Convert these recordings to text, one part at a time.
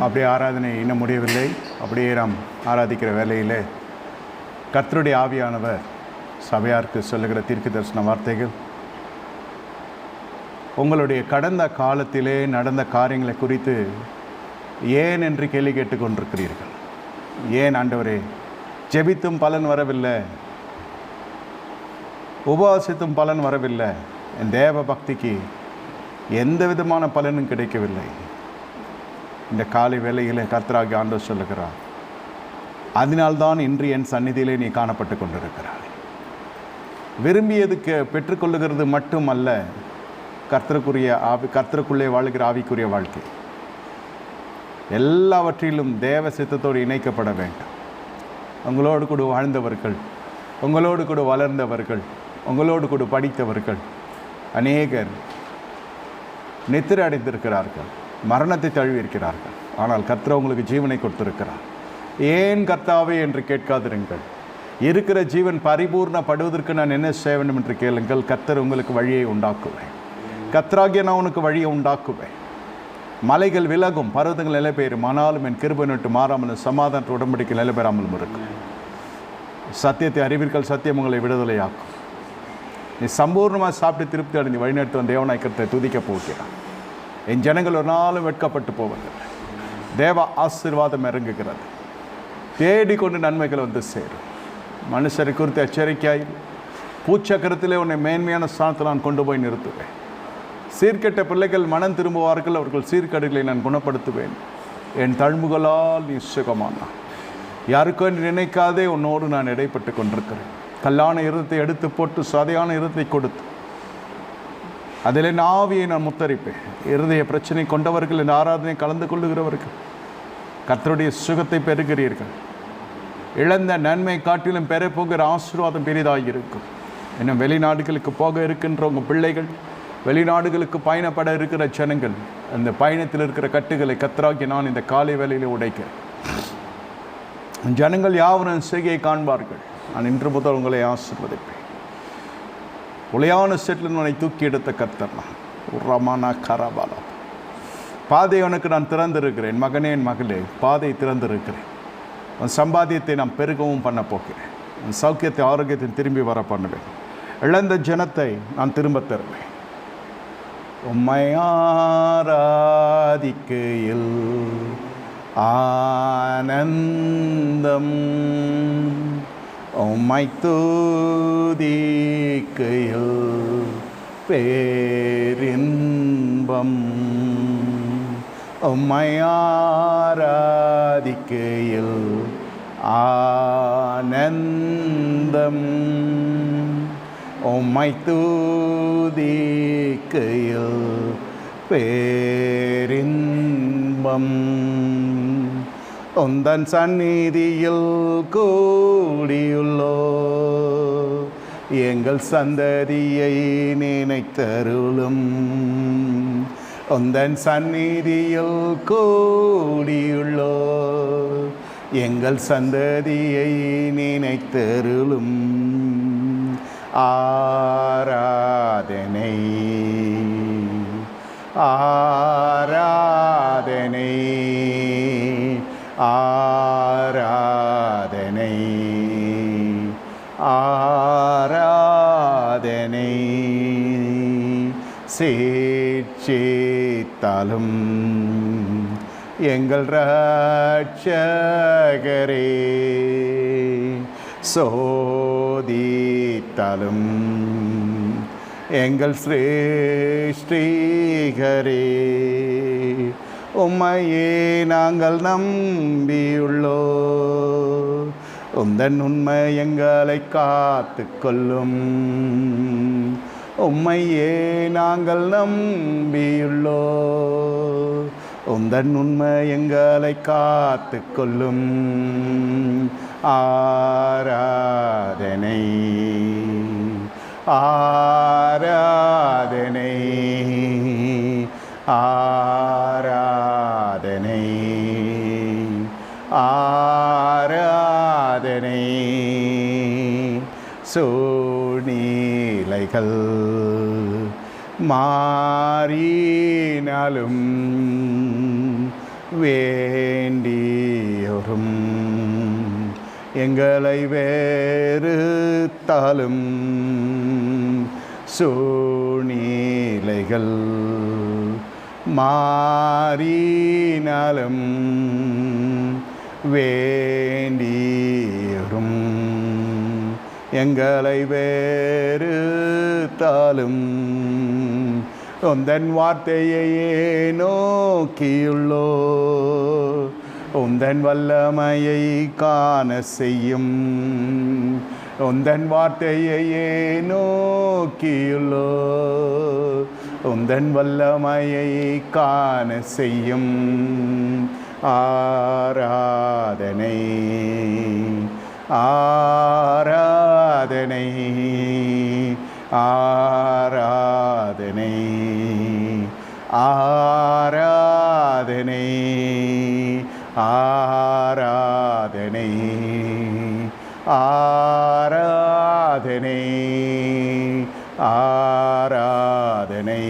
அப்படியே ஆராதனை இன்னும் முடியவில்லை. அப்படியே நாம் ஆராதிக்கிற வேலையிலே கர்த்தருடைய ஆவியானவர் சபையாருக்கு சொல்லுகிற தீர்க்க தரிசன வார்த்தைகள். உங்களுடைய கடந்த காலத்திலே நடந்த காரியங்களை குறித்து ஏன் என்று கேள்வி கேட்டுக்கொண்டிருக்கிறீர்கள்? ஏன் ஆண்டவரே ஜெபித்தும் பலன் வரவில்லை? உபவாசித்தும் பலன் வரவில்லை? என் தேவ பக்திக்கு எந்த விதமான பலனும் கிடைக்கவில்லை. இந்த காலை வேளையிலே கர்த்தராகி ஆண்டவர் சொல்லுகிறார் அதனால்தான் இன்று என் சந்நிதியிலே நீ காணப்பட்டு கொண்டிருக்கிறாய். விரும்பியதுக்கு பெற்றுக்கொள்ளுகிறது மட்டுமல்ல கர்த்தருக்குரிய ஆவி கர்த்தருக்குள்ளே வாழ்கிற ஆவிக்குரிய வாழ்க்கை. எல்லாவற்றிலும் தேவ சித்தத்தோடு இணைக்கப்பட வேண்டும். உங்களோடு கூட வாழ்ந்தவர்கள் உங்களோடு கூட வளர்ந்தவர்கள் உங்களோடு கூட படித்தவர்கள் அநேகர் நித்திரை அடைந்திருக்கிறார்கள். மரணத்தை தழுவியிருக்கிறார்கள். ஆனால் கர்த்தர் உங்களுக்கு ஜீவனை கொடுத்திருக்கிறார். ஏன் கர்த்தாவே என்று கேட்காதிருங்கள். இருக்கிற ஜீவன் பரிபூர்ணப்படுவதற்கு நான் என்ன செய்ய வேண்டும் என்று கேளுங்கள். கர்த்தர் உங்களுக்கு வழியை உண்டாக்குவேன். கர்த்தராகிய நான் உனக்கு வழியை உண்டாக்குவேன். மலைகள் விலகும் பருவதங்கள் நிலை பெயரும் ஆனாலும் என் கிருபை நட்டு மாறாமலும் சமாதான உடன்படிக்கை நிலை பெறாமலும் இருக்கும். சத்தியத்தை அறிவீர்கள் சத்தியம் உங்களை விடுதலையாக்கும். நீ சம்பூர்ணமாக சாப்பிட்டு திருப்தி அடைந்து வழிநடத்துவன் தேவநாயக்கத்தை துதிக்க போகிறான் என் ஜனங்கள் ஒரு நாளும் வெட்கப்பட்டு போவார்கள் தேவ ஆசீர்வாதம் இறங்குகிறது. தேடிக்கொண்டு நன்மைகள் வந்து சேரும். மனுஷரை குறித்து எச்சரிக்கையாய் பூச்சக்கரத்திலே உன்னை மேன்மையான ஸ்தானத்தில் நான் கொண்டு போய் நிறுத்துவேன். சீர்கெட்ட பிள்ளைகள் மனம் திரும்புவார்கள் அவர்கள் சீர்கேடுகளை நான் குணப்படுத்துவேன். என் தழும்புகளால் நீ சுகமானா. யாருக்கோ நினைக்காதே உன்னோடு நான் இடைப்பட்டு கொண்டிருக்கிறேன். கல்லான இருதத்தை எடுத்து போட்டு சதையான இருதத்தை கொடுத்து அதில் என் ஆவியை நான் முத்தரிப்பேன். இருதய பிரச்சனை கொண்டவர்கள் என் ஆராதனை கலந்து கொள்ளுகிறவர்கள். கத்தருடைய சுகத்தை பெறுகிறீர்கள். இழந்த நன்மை காட்டிலும் பெறப்போகிற ஆசீர்வாதம் பெரிதாக இருக்கும் இன்னும் வெளிநாடுகளுக்கு போக இருக்கின்ற உங்கள் பிள்ளைகள் வெளிநாடுகளுக்கு பயணப்பட இருக்கிற ஜனங்கள் அந்த பயணத்தில் இருக்கிற கட்டுகளை கத்தராக்கி நான் இந்த காலை வேலையில் உடைக்கிறேன். ஜனங்கள் யாவரும் செய்கையை காண்பார்கள். நான் இன்று முதல் உங்களை ஆசீர்வதிப்பேன். உளையான செட்டில் உன்னை தூக்கி எடுத்த கர்த்தர் நான். ரமானா கராபாலா பாதை உனக்கு நான் திறந்திருக்கிறேன். மகனே என் மகளே பாதை திறந்திருக்கிறேன். உன் சம்பாத்தியத்தை நான் பெருகவும் பண்ண போகிறேன். உன் சௌக்கியத்தை ஆரோக்கியத்தை திரும்பி வர பண்ணுவேன். இழந்த ஜனத்தை நான் திரும்ப தருவேன். உம்மையாராதிக்கையில் ஆனந்தம். உம்மை தூதிக்கையில் பேரின்பம். உம்மையாராதிக்கையில் ஆனந்தம். உம்மை தூதிக்கையில் பேரின்பம். உந்தன் சந்நிதியில் கூடியுள்ளோ எங்கள் சந்ததியை நினைத்தருளும். உந்தன் சந்நிதியில் கூடியுள்ளோ எங்கள் சந்ததியை நினைத்தருளும். ஆராதனை ஆரா ஆராதனை ஆராதனை. சேச்சேத்தாலும் எங்கள் ராட்சகரே சோதித்தாலும் எங்கள் சிரேஷ்டிகரே. உம்மையே நாங்கள் நம்பியுள்ளோ. உந்தன் உண்மை எங்களை காத்து கொள்ளும் உம்மையே நாங்கள் நம்பியுள்ளோ. உந்தன் உண்மை எங்களை காத்து கொள்ளும் ஆராதனை. ஆ சூழ்நிலைகள் மாறினாலும் வேண்டியோரும் எங்களை வேறுத்தாலும் சூழ்நிலைகள் மாறினாலும் வேண்டிய எங்களை வேறு தாலும் உந்தன் வார்த்தையையே நோக்கியுள்ளோ உந்தன் வல்லமையை காண செய்யும். உந்தன் வார்த்தையையே நோக்கியுள்ளோ உந்தன் வல்லமையை காண செய்யும். ஆராதனை ஆர ஆராதனை. ஆராதனை. ஆராதனை. ஆராதனை. ஆராதனை. ஆராதனை.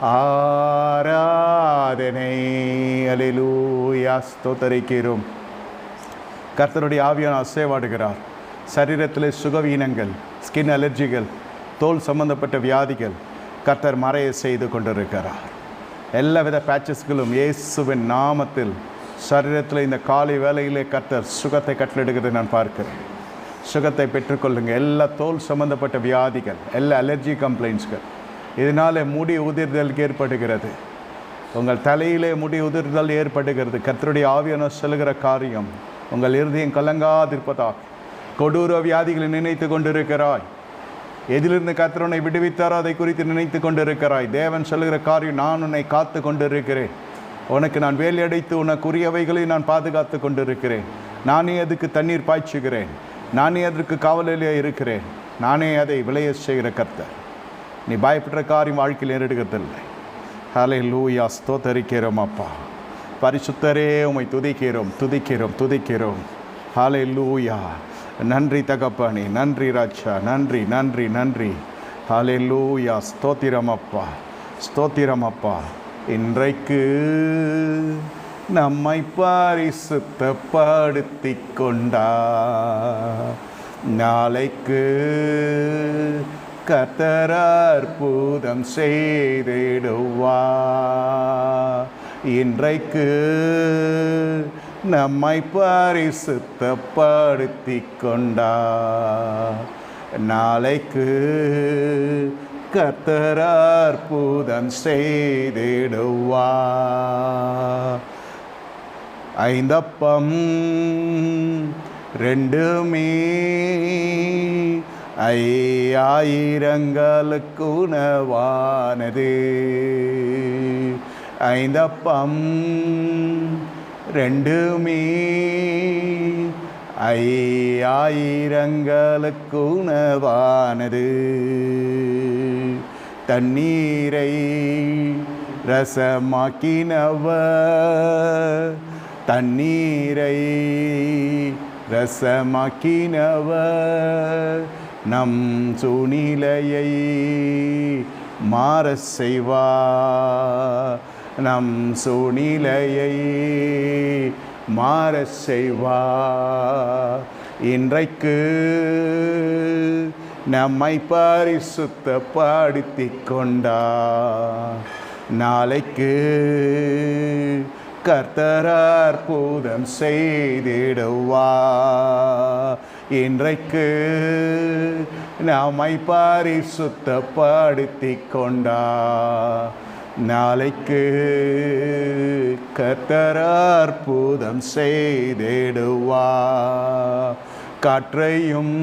ஆராதனை. அலிலூயா ஸ்தோத்தரிக்கிறோம். கர்த்தருடைய ஆவியான அசைவாடுகிறார். சரீரத்தில் சுகவீனங்கள் ஸ்கின் அலர்ஜிகள் தோல் சம்பந்தப்பட்ட வியாதிகள் கர்த்தர் மறைய செய்து கொண்டிருக்கிறார். எல்லாவித பேச்சஸ்களும் இயேசுவின் நாமத்தில் சரீரத்தில் இந்த காலை வேலையிலே கர்த்தர் சுகத்தை கட்டளிடுகிறதை நான் பார்க்கிறேன். சுகத்தை பெற்றுக்கொள்ளுங்க. எல்லா தோல் சம்பந்தப்பட்ட வியாதிகள் எல்லா அலர்ஜி கம்ப்ளைண்ட்ஸ்கள் இதனால் முடி உதிர்தல் ஏற்படுகிறது. உங்கள் தலையிலே முடி உதிர்தல் ஏற்படுகிறது. கர்த்தருடைய ஆவியான சொல்லுகிற காரியம் உங்கள் இறுதியும் கலங்காதிருப்பதாக. கொடூர வியாதிகளை நினைத்து கொண்டிருக்கிறாய். எதிலிருந்து கர்த்தர் உன்னை விடுவித்தாரோ அதை குறித்து நினைத்து கொண்டிருக்கிறாய். தேவன் சொல்லுகிற காரியம் நான் உன்னை காத்து கொண்டிருக்கிறேன். உனக்கு நான் வேலையடைத்து உனக்குரியவைகளை நான் பாதுகாத்து கொண்டிருக்கிறேன். நானே அதுக்கு தண்ணீர் பாய்ச்சுகிறேன். நானே அதற்கு காவலிலே இருக்கிறேன். நானே அதை விளைய செய்கிற கர்த்தர். நீ பயப்படுற காரியம் வாழ்க்கையில் நேரிடுகிறதில்லை. ஹலை லூயா ஸ்தோத்தரிக்கிறோம் அப்பா. பரிசுத்தரே உமை துதிக்கிறோம் துதிக்கிறோம் துதிக்கிறோம். ஹலை லூயா நன்றி தகப்பானி நன்றி ராஜா நன்றி நன்றி நன்றி. ஹலெல்லூயா லூயா ஸ்தோத்திரம் அப்பா ஸ்தோத்திரம் அப்பா. இன்றைக்கு நம்மை பரிசுத்தப்படுத்தி கொண்டா நாளைக்கு கத்தர் செய்திடுவா இன்றைக்கு நம்மை பரிசுத்தப்படுத்தி கொண்டா நாளைக்கு கத்தரார் பூதம் செய்திடுவா ஐந்தப்பம் ரெண்டுமே ஐயாயிரங்களுக்கு உணவானது. ஐந்தப்பம் ரெண்டுமே ஐயாயிரங்களுக்கு உணவானது. தண்ணீரை ரசமாக்கினவ தண்ணீரை ரசமாக்கினவ நம் சூழ்நிலையை மாற செய்வா நம் சூழ்நிலையை மாற செய்வா. இன்றைக்கு நம்மை பரிசுத்தப்படுத்தி கொண்டா. நாளைக்கு கர்த்தர் அற்புதம் செய்திடுவா. இன்றைக்கு நம்மை பரிசுத்தப்படுத்தி கொண்டா. நாளைக்கு கர்த்தர் அற்புதம் செய்திடுவா. காற்றையும்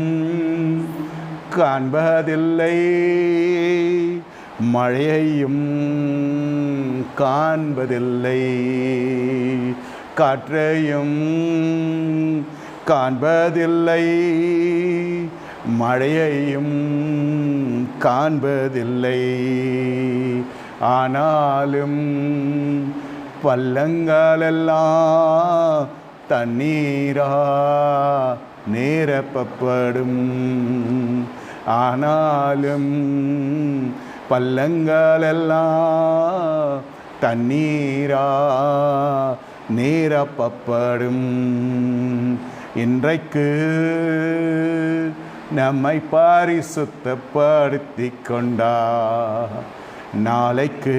காண்பதில்லை மழையையும் காண்பதில்லை. காற்றையும் காண்பதில்லை மழையையும் காண்பதில்லை. ஆனாலும் பள்ளங்களெல்லாம் தண்ணீரா நேரப்பப்படும். ஆனாலும் பள்ளங்களெல்லாம் தண்ணீரா நேரப்பப்படும். இன்றைக்கு நம்மை பரிசுத்தப்படுத்தி கொண்டா நாளைக்கு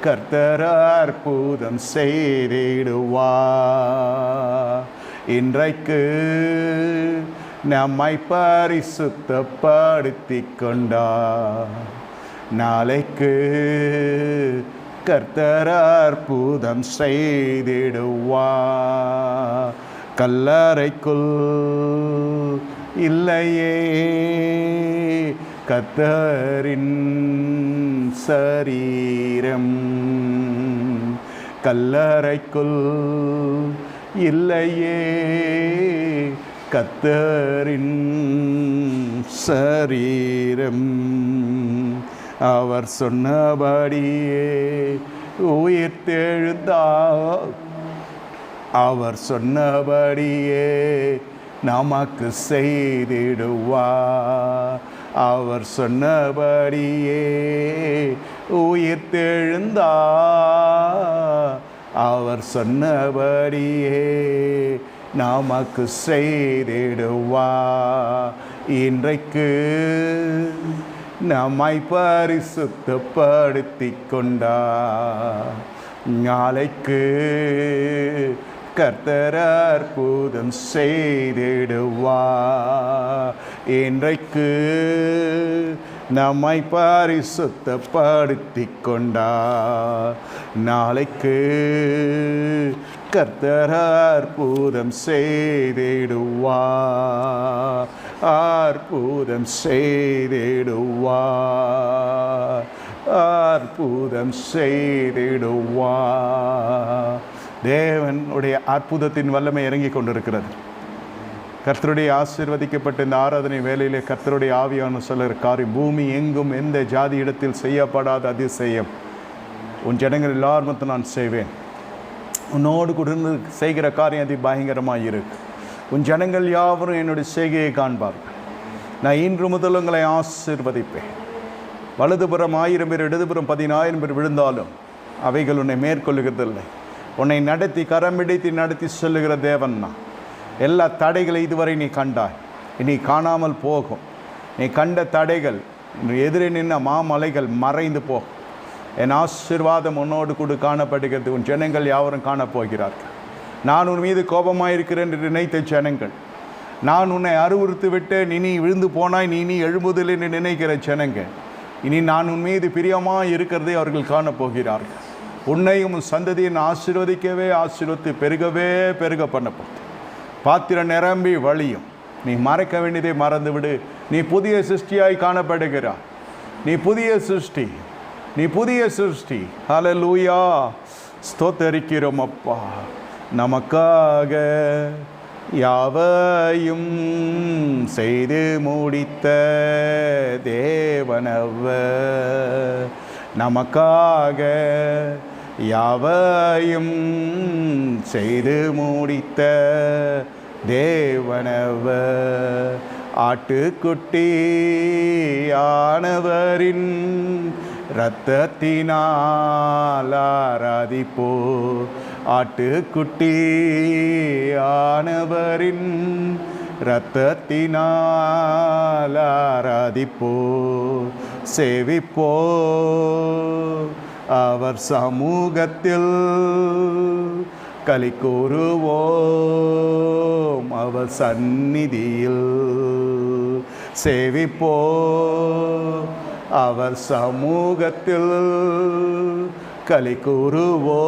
கர்த்தர் அற்புதம் செய்திடுவா. இன்றைக்கு நம்மை பரிசுத்தப்படுத்தி கொண்டா. நாளைக்கு கர்த்தர் அற்புதம் செய்திடுவா. கல்லறைக்குள் இல்லையே. கத்தரின் சரீரம் கல்லறைக்குள் இல்லையே. கத்தரின் சரீரம் அவர் சொன்னபடியே உயிர் தெழுந்தார் அவர் சொன்னபடியே நமக்கு செய்திடுவார். அவர் சொன்னபடியே உயிர் தெழுந்தா. அவர் சொன்னபடியே நமக்கு செய்திடுவா. இன்றைக்கு நம்மை பரிசுத்தப்படுத்தி கொண்டா. நாளைக்கு கர்த்தர் அற்புதம் செய்திடுவா. இன்றைக்கு நம்மை பரிசுத்தப்படுத்தி கொண்டா. நாளைக்கு கர்த்தர் அற்புதம் செய்திடுவா. அற்புதம் செய்திடுவா. அற்புதம் செய்திடுவா. தேவனுடைய அற்புதத்தின் வல்லமை இறங்கி கொண்டிருக்கிறது. கர்த்தருடைய ஆசிர்வதிக்கப்பட்ட இந்த ஆராதனை வேலையிலே கர்த்தருடைய ஆவியான சொல்லுற காரியம் பூமி எங்கும் எந்த ஜாதி இடத்தில் செய்யப்படாத அதிசயம். உன் ஜனங்கள் எல்லாருமத்தை நான் செய்வேன். உன்னோடு கூட செய்கிற காரியம் அதி பயங்கரமாக இருக்கு. உன் ஜனங்கள் யாவரும் என்னுடைய செய்கையை காண்பார்கள். நான் இன்று முதல் உங்களை ஆசிர்வதிப்பேன். வலதுபுறம் ஆயிரம் பேர் இடதுபுறம் பதினாயிரம் பேர் விழுந்தாலும் அவைகள் உன்னை மேற்கொள்ளுகிறதில்லை. உன்னை நடத்தி கரமிடித்து நடத்தி சொல்லுகிற தேவன் எல்லா தடைகளை இதுவரை நீ கண்டாய். இனி காணாமல் போகும். நீ கண்ட தடைகள் எதிரே நின்ன மாமலைகள் மறைந்து போகும். என் ஆசீர்வாதம் உன்னோடு கூட காணப்படுகிறது. உன் ஜனங்கள் யாவரும் காணப்போகிறார்கள். நான் உன் மீது கோபமாயிருக்கிறேன் என்று நினைத்த ஜனங்கள். நான் உன்னை அறிவுறுத்து விட்டேன். இனி விழுந்து போனாய். நீ இனி எழும்புதில் என்று நினைக்கிற ஜனங்கள். இனி நான் உன் மீது பிரியமாக இருக்கிறதை அவர்கள் காணப்போகிறார்கள். உன்னையும் சந்ததியின் ஆசீர்வதிக்கவே ஆசீர்வத்து பெருகவே பெருக பண்ணப்படும் பாத்திரம் நிரம்பி வழியும். நீ மறைக்க வேண்டியதை மறந்து விடு நீ புதிய சிருஷ்டியாய் காணப்படுகிறாய். நீ புதிய சிருஷ்டி. நீ புதிய சிருஷ்டி. ஹalleluya ஸ்தோத்தரிக்கிறோம் அப்பா. நமக்காக யாவையும் செய்து முடித்த தேவனவர். நமக்காக யாவையும் செய்து முடித்த தேவனவ ஆட்டுக்குட்டி ஆனவரின் இரத்தத்தினால் ஆராதிப்போ. ஆட்டுக்குட்டி ஆனவரின் இரத்தத்தினால் ஆராதிப்போ. சேவிப்போ. அவர் சமூகத்தில் கலி கூறுவோம். அவர் சந்நிதியில் சேவிப்போ அவர் சமூகத்தில் கலி கூறுவோ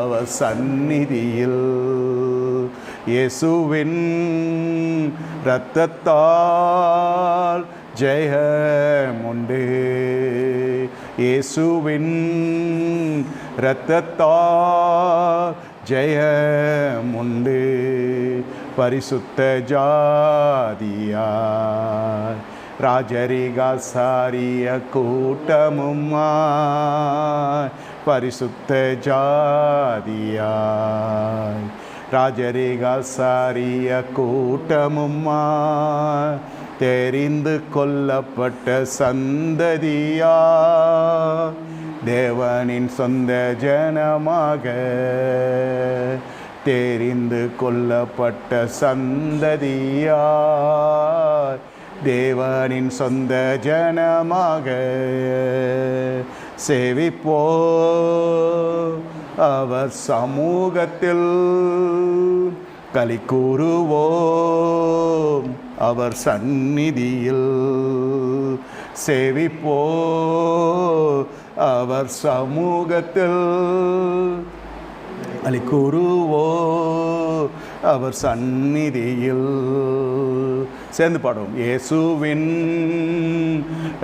அவர் சந்நிதியில் இயேசுவின் இரத்தத்தால் ஜெயமுண்டு. இயேசுவின் இரத்தத்தால் ஜெயமுண்டு பரிசுத்த ஜாதியாய் ராஜரிகாசாரிய கூட்டமும்மா பரிசுத்த ஜாதியாய் ராஜரிகாசாரிய கூட்டமும்மா தெரிந்து கொள்ளப்பட்ட சந்ததியா? தேவனின் சொந்த ஜனமாக தெரிந்து கொள்ளப்பட்ட சந்ததியார் தேவனின் சொந்த ஜனமாக சேவிப்போ? அவர் சமூகத்தில் களி கூறுவோம். அவர் சந்நிதியில் சேவிப்போ. அவர் சமூகத்தில் களி கூறுவோ. அவர் சந்நிதியில் சேர்ந்து பாடுவோம். இயேசுவின்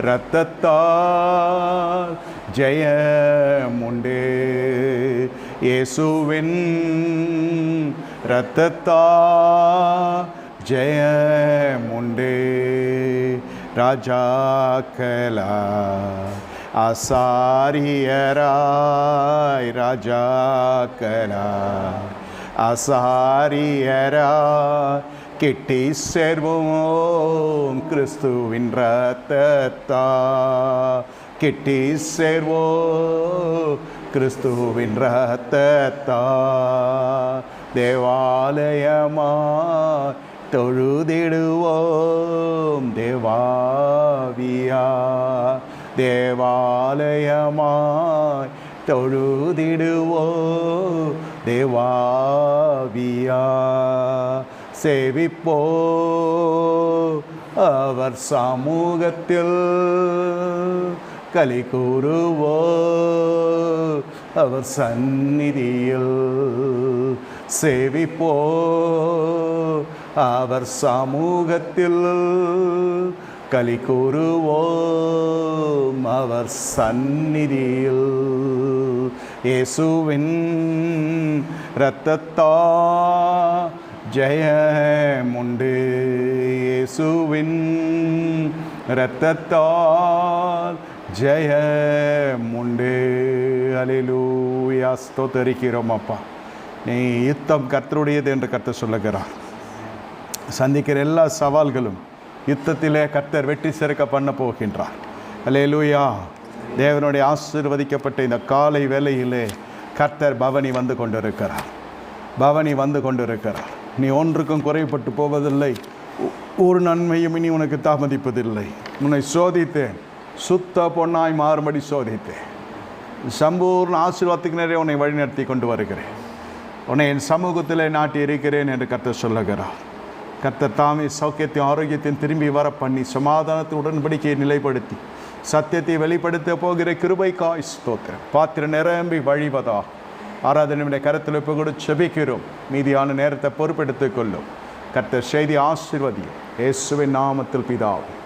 இரத்தத்தால் ஜெயமுண்டே. இயேசுவின் இரத்தத்தால் ஜெயமுண்டே ராஜாக்கலா அசாரியராய் ராஜாக்கலா அசாரியரா கிட்டி சேர்வோம் கிறிஸ்துவின் ரத்தத்தா கிட்டி சேர்வோ கிறிஸ்துவின் ரத்தத்தா. தேவாலயமா தொழுதிடுவோம் தேவாவியா தேவாலயமாய் தொழுதிடுவோ தேவாவியா சேவிப்போ அவர் சமூகத்தில் கலி கூறுவோ அவர் சந்நிதியில் சேவிப்போ. அவர் சமூகத்தில் களி கூறுவோம். அவர் சந்நிதியில் இயேசுவின் இரத்தத்தா ஜெயமுண்டு. இயேசுவின் இரத்தத்தால் ஜெயமுண்டு அலிலூயா ஸ்தோத்தரிக்கிறோம் அப்பா நீ யுத்தம் கர்த்தருடையது என்று கர்த்தர் சொல்லுகிறார் சந்திக்கிற எல்லா சவால்களும் யுத்தத்திலே கர்த்தர் வெற்றி சிறக்க பண்ண போகின்றார் அல்லேலூயா தேவனுடைய ஆசீர்வதிக்கப்பட்ட இந்த காலை வேலையிலே கர்த்தர் பவனி வந்து கொண்டிருக்கிறார் பவனி வந்து கொண்டிருக்கிறார் நீ ஒன்றுக்கும் குறைப்பட்டு போவதில்லை ஒரு நன்மையும் இனி உனக்கு தாமதிப்பதில்லை உன்னை சோதித்தேன் சுத்த பொன்னாய் மாறுபடி சோதித்தேன் சம்பூர்ண ஆசீர்வாதத்துக்கு நிறைய உன்னை வழிநடத்தி கொண்டு வருகிறேன். உன்னை என் சமூகத்தில் நாட்டி இருக்கிறேன் என்று கர்த்தர் சொல்லுகிறார். கர்த்தர் தாமே சௌக்கியத்தையும் ஆரோக்கியத்தையும் திரும்பி வர பண்ணி சமாதானத்தை உடன்படிக்கையை நிலைப்படுத்தி சத்தியத்தை வெளிப்படுத்த போகிற கிருபைக்காய் ஸ்தோத்திரம். பாத்திரம் நிரம்பி வழிவதா? ஆராதனை கருத்தில் இப்போ கூட செபிக்கிறோம். மீதியான நேரத்தை பொறுப்பெடுத்துக் கொள்ளும். கர்த்தர் செய்தி ஆசீர்வதியும். இயேசுவின் நாமத்தில் பிதாவும்